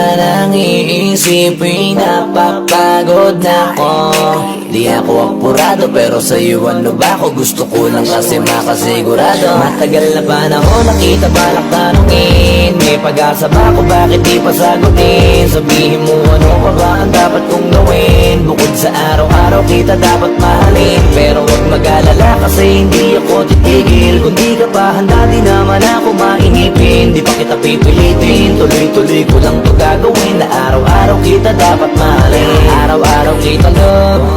Nang iisipin napapagod na ako. Di ako apurado pero sa'yo ano ba ako? Gusto ko lang kasi makasigurado. Matagal na panahon nakita balak tanungin May pag-asa ba ako? Bakit di pa sagutin? Sabihin mo ano pa ba ang dapat kong gawin? Bukod sa araw-araw kita dapat mahalin. Pero wag mag-alala kasi hindi ako titigil. Kung di ka pa handa di naman ako Di pa kita pipilitin? Tuloy-tuloy ko lang to gagawin. Na araw-araw kita dapat mahalin. Araw-araw kita love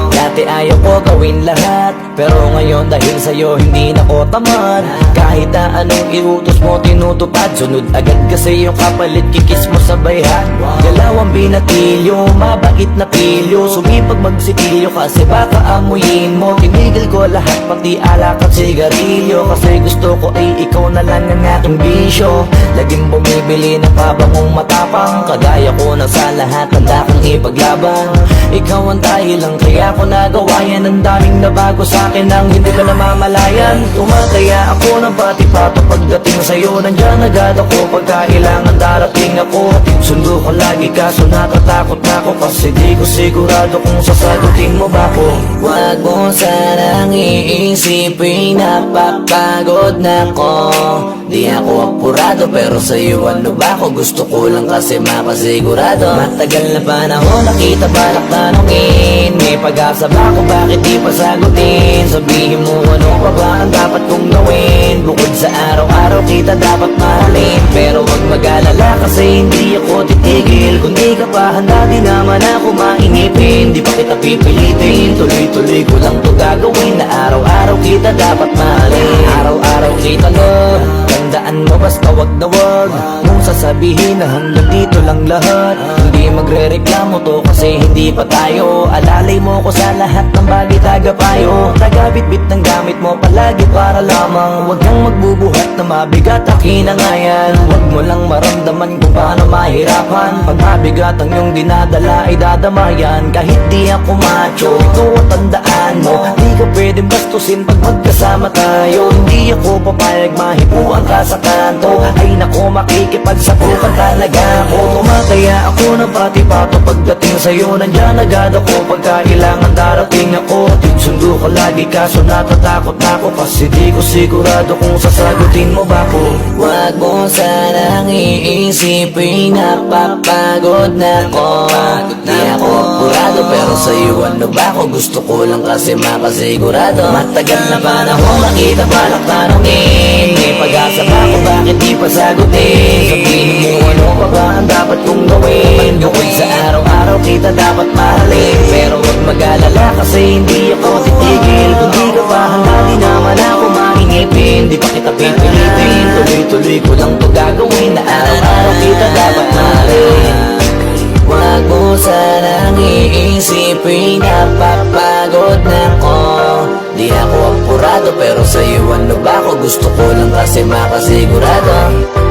Dati ayaw ko gawin lahat. Pero ngayon dahil sa'yo hindi na ko tamad. Kahit anong iutos mo tinutupad. Sunod agad kasi yung kapalit kikis mo sa bayhan. Galawang binatilyo, mabait na pilyo. Sumipag magsitilyo kasi baka amuyin mo. Tinigil ko lahat pati alak at sigarilyo. Kasi gusto ko ay ikaw na lang ang aking bisyo. Laging bumibili ng pabangong matapang. Kagaya ko na sa lahat handa kang ipaglaban. Ikaw ang dahilan kaya ko nagawa yan Ang daming nabago sa akin nang hindi ko namamalayan. Tumataya ako ng pati-pato pagdating sa'yo. Nandyan agad ako pagkailangan darating ako. Sundo ko lagi kaso natatakot na ako. Kasi di ko sigurado kung sasagutin mo ba ako. Huwag mo sanang iisipin napapagod na ako Di ako apurado pero sa'yo ano ba ako Gusto ko lang kasi makasigurado. Matagal na panahon nakita balak tanongin May pag-asa ba ako bakit di pa sagutin? Sabihin mo ano pa ba ang dapat kong gawin? Bukod sa araw-araw kita dapat mahalin. Pero wag mag-alala kasi hindi ako titigil. Kung di ka pa handa di naman ako mainipin Di pa kita pipilitin? Tuloy-tuloy ko lang to gagawin. Na araw-araw kita dapat mahalin. Araw-araw kita love Tandaan mo basta wag na wag. Mong sasabihin na hanggang dito lang lahat. Hindi magre-reklamo to kasi hindi pa tayo. Alalay mo ko sa lahat ng bagay tagapayo. Tagabit-bit ng gamit mo palagi para lamang. Huwag kang magbubuhat na mabigat akin na nga Huwag mo lang maramdaman kung paano mahirapan. Pag mabigat ang iyong dinadala ay dadamayan. Kahit di ako macho, ito tandaan mo. Di pwedeng bastusin pag magkasama tayo. Hindi ako papayag mahipuan ka sa kanto. Ay nako makikipagsapukan talaga ako Tumataya ako ng pati-pato pagdating sa'yo Nandyan agad ako. Pagkailangan darating ako Sundo ko lagi. Kaso natatakot na ako Kasi di ko sigurado kung sasagutin mo ba ako. Huwag mo sanang iisipin napapagod na ako. Di ako apurado pero sa'yo ano ba ako? Gusto ko lang kasi makasigurado Matagal na panahon nakita balak tanongin May pag-asa ba ako bakit di pa sagutin. Sabihin mo ano pa ba ang dapat kong gawin? Bukod sa araw-araw kita dapat mahalin. Pero wag mag-alala kasi hindi ako titigil. Kung di ka pa handa di naman ako maingipin. Di pa kita pipilitin? Tuloy-tuloy ko lang to gagawin. Na araw-araw kita dapat mahalin. Huwag mo sanang iisipin Napapagod na Di ako apurado pero sa'yo ano ba ako? Gusto ko lang kasi makasigurado